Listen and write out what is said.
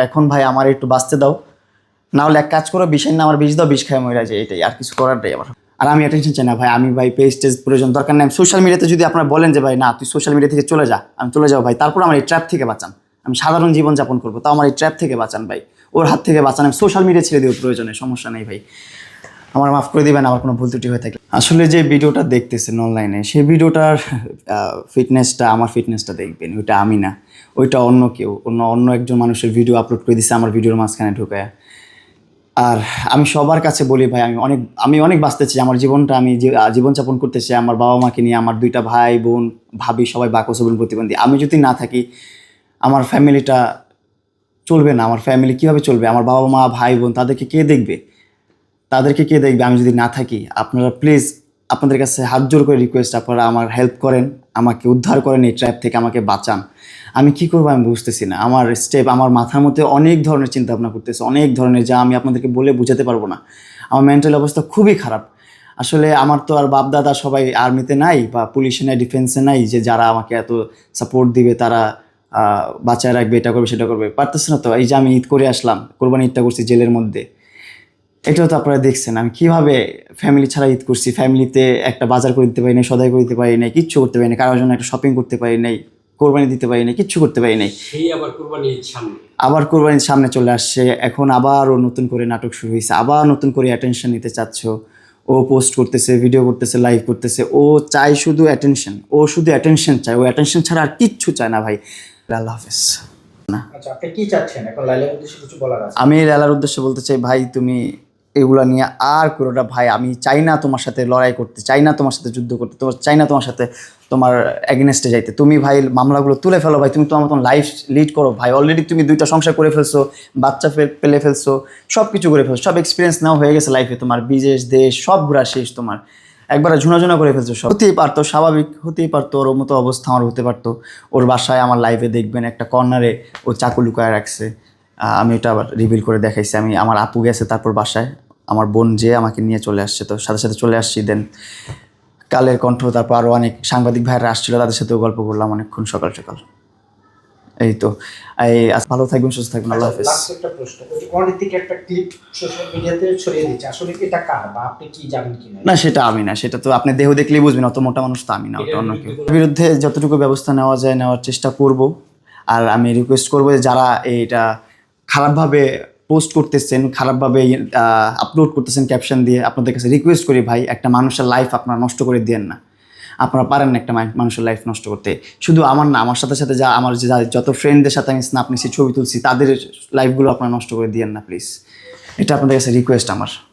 এখন ভাই আমার একটু বাঁচতে দাও। না হলে এক কাজ করো বিষয় না আমার বিষ দাও, বিষ খায় মহিলা যে এটাই। আর কিছু করার নেই আমার। আর আমি অ্যাটেনশন চাই না ভাই, আমি ভাই পেজ টেজ প্রয়োজন, দরকার নেই। সোশ্যাল মিডিয়াতে যদি আপনারা বলেন যে ভাই, না, তুই সোশ্যাল মিডিয়া থেকে চলে যা, আমি চলে যাও ভাই, তারপর আমার এই ট্র্যাপ থেকে বাঁচান। আমি সাধারণ জীবন যাপন করব, তাও আমার এই ট্র্যাপ থেকে বাঁচান ভাই। ওর হাত থেকে বাঁচান। আমি সোশ্যাল মিডিয়া ছেড়ে দেবো, প্রয়োজনে, সমস্যা নেই ভাই। আমার মাফ করে দিবেন, আমার কোনো ভুল ত্রুটি হয়ে থাকে আসলে যে ভিডিওটা দেখতেছেন অনলাইনে সেই ভিডিওটার ফিটনেসটা আমার ফিটনেসটা দেখবেন, ওইটা আমি না। ওইটা অন্য কেউ, অন্য অন্য একজন মানুষের ভিডিও আপলোড করে দিছে আমার ভিডিওর মাঝখানে ঢুকায়। আর আমি সবার কাছে বলি ভাই, আমি অনেক আমি অনেক বাঁচতে চাই আমার জীবনটা আমি জীবনযাপন করতে চাই আমার বাবা মাকে নিয়ে, আমার দুইটা ভাই, বোন, ভাবি, সবাই বাকসবন প্রতিবন্ধী। আমি যদি না থাকি, আমার ফ্যামিলিটা চলবে না, আমার ফ্যামিলি কীভাবে চলবে? আমার বাবা মা ভাই, বোন, তাদেরকে কে দেখবে? তাদেরকে কে দেখবে? আমি যদি না থাকি, আপনারা প্লিজ আপনাদের কাছে হাত জোর করে রিকোয়েস্ট আপনারা আমার হেল্প করেন, আমাকে উদ্ধার করেন এই ট্র্যাপ থেকে, আমাকে বাঁচান। আমি কি করব আমি বুঝতেছি না। আমার স্টেপ আমার মাথার মধ্যে অনেক ধরনের চিন্তা ভাবনা করতেছে, অনেক ধরনের যা আমি আপনাদেরকে বলে বুঝাতে পারব না। আমার মেন্টাল অবস্থা খুবই খারাপ। আসলে আমার তো আর বাপ দাদা সবাই আর্মিতে নাই বা পুলিশে নাই ডিফেন্সে নাই, যে যারা আমাকে এত সাপোর্ট দিবে, তারা বাঁচায় রাখবে, এটা করবে, সেটা করবে। পারতেছে না তো। এই যে আমি ঈদ করে আসলাম, কোরবানি ঈদটা করছি জেলের মধ্যে। এটাও তো আপনারা দেখছেন। আমি কীভাবে ফ্যামিলি ছাড়া ঈদ করছি? ফ্যামিলিতে একটা বাজার করে দিতে পারি নাই সদাই করে দিতে পারি নাই কিচ্ছু করতে পারি নাই কারোর জন্য একটা শপিং করতে পারি নাই কোরবানি দিতে পারি নাই কিচ্ছু করতে পারি নাই। আবার কোরবানি সামনে। আবার কোরবানির সামনে চলে আসছে। এখন আবারও নতুন করে নাটক শুরু হয়েছে। আবার নতুন করে অ্যাটেনশন নিতে চাচ্ছ। ও পোস্ট করতেছে ভিডিও করতেছে লাইভ করতেছে। ও চায় শুধু অ্যাটেনশন ও শুধু অ্যাটেনশন চায়। ও অ্যাটেনশন ছাড়া আর কিচ্ছু চায় না ভাই। আল্লাহ হাফেজ। আচ্ছা আপনি কি চাচ্ছেন? এখন লাইলার উদ্দেশ্যে কিছু বলার আছে? আমি লালার উদ্দেশ্যে বলতে চাই ভাই তুমি এগুলা নিয়ে আর কোনোটা ভাই, আমি চাই না তোমার সাথে লড়াই করতে, চাই না তোমার সাথে যুদ্ধ করতে, তোমার, চাই না তোমার সাথে তোমার এগেনস্টে যাইতে। তুমি ভাই মামলাগুলো তুলে ফেলো ভাই, তুমি তোমার মতন লাইফ লিড করো ভাই। অলরেডি তুমি দুইটা সংসার করে ফেলছো, বাচ্চা পেলে ফেলছো সব কিছু করে ফেলছো, সব এক্সপিরিয়েন্স নাও হয়ে গেছে লাইফে তোমার, বিদেশ, দেশ, সব ঘোরা শেষ তোমার। একবার ঝুনাঝুনা করে ফেলছো সব। হতেই পারতো, স্বাভাবিক, হতেই পারতো, ওর মতো অবস্থা আমার হতে পারতো। ওর বাসায় আমার লাইফে দেখবেন একটা কর্নারে ও চাকু লুকায় রাখছে। আমি এটা আবার রিভিল করে দেখাইছি। আমি আমার আপু গেছে তারপর বাসায়। আমার বোন যে আমাকে নিয়ে চলে আসছে তো সাথে সাথে চলে আসছি। দেন কালের কণ্ঠ তারপর আরও অনেক সাংবাদিক ভাইরা আসছিল তাদের সাথেও গল্প করলাম অনেকক্ষণ সকাল সকাল। এই তো। এই ভালো থাকবেন সুস্থ থাকবেন আল্লাহ হাফিজ। লাস্ট একটা প্রশ্ন একটা ক্লিপ সোশ্যাল মিডিয়াতে ছড়িয়ে দিচ্ছে আসলে কি এটা কার বা আপনি কি জানেন কি না না সেটা আমি না। সেটা তো আপনি দেহ দেখলেই বুঝবেন অত মোটা মানুষ তো আমি না ওটা অন্য কেউ বিরুদ্ধে যতটুকু ব্যবস্থা নেওয়া যায় নেওয়ার চেষ্টা করব। আর আমি রিকোয়েস্ট করব যে যারা এইটা খারাপভাবে পোস্ট করতেছেন, খারাপভাবে আপলোড করতেছেন ক্যাপশন দিয়ে আপনাদের কাছে রিকোয়েস্ট করি ভাই, একটা মানুষের লাইফ আপনারা নষ্ট করে দিয়েন না। আপনারা পারেন না একটা মানুষের লাইফ নষ্ট করতে। শুধু আমার না, আমার সাথে সাথে যা, আমার যা- যত ফ্রেন্ডদের সাথে আমি স্ন্যাপ নিছি ছবি তুলছি, তাদের লাইফগুলো আপনারা নষ্ট করে দিয়েন না প্লিজ এটা আপনাদের কাছে রিকোয়েস্ট আমার।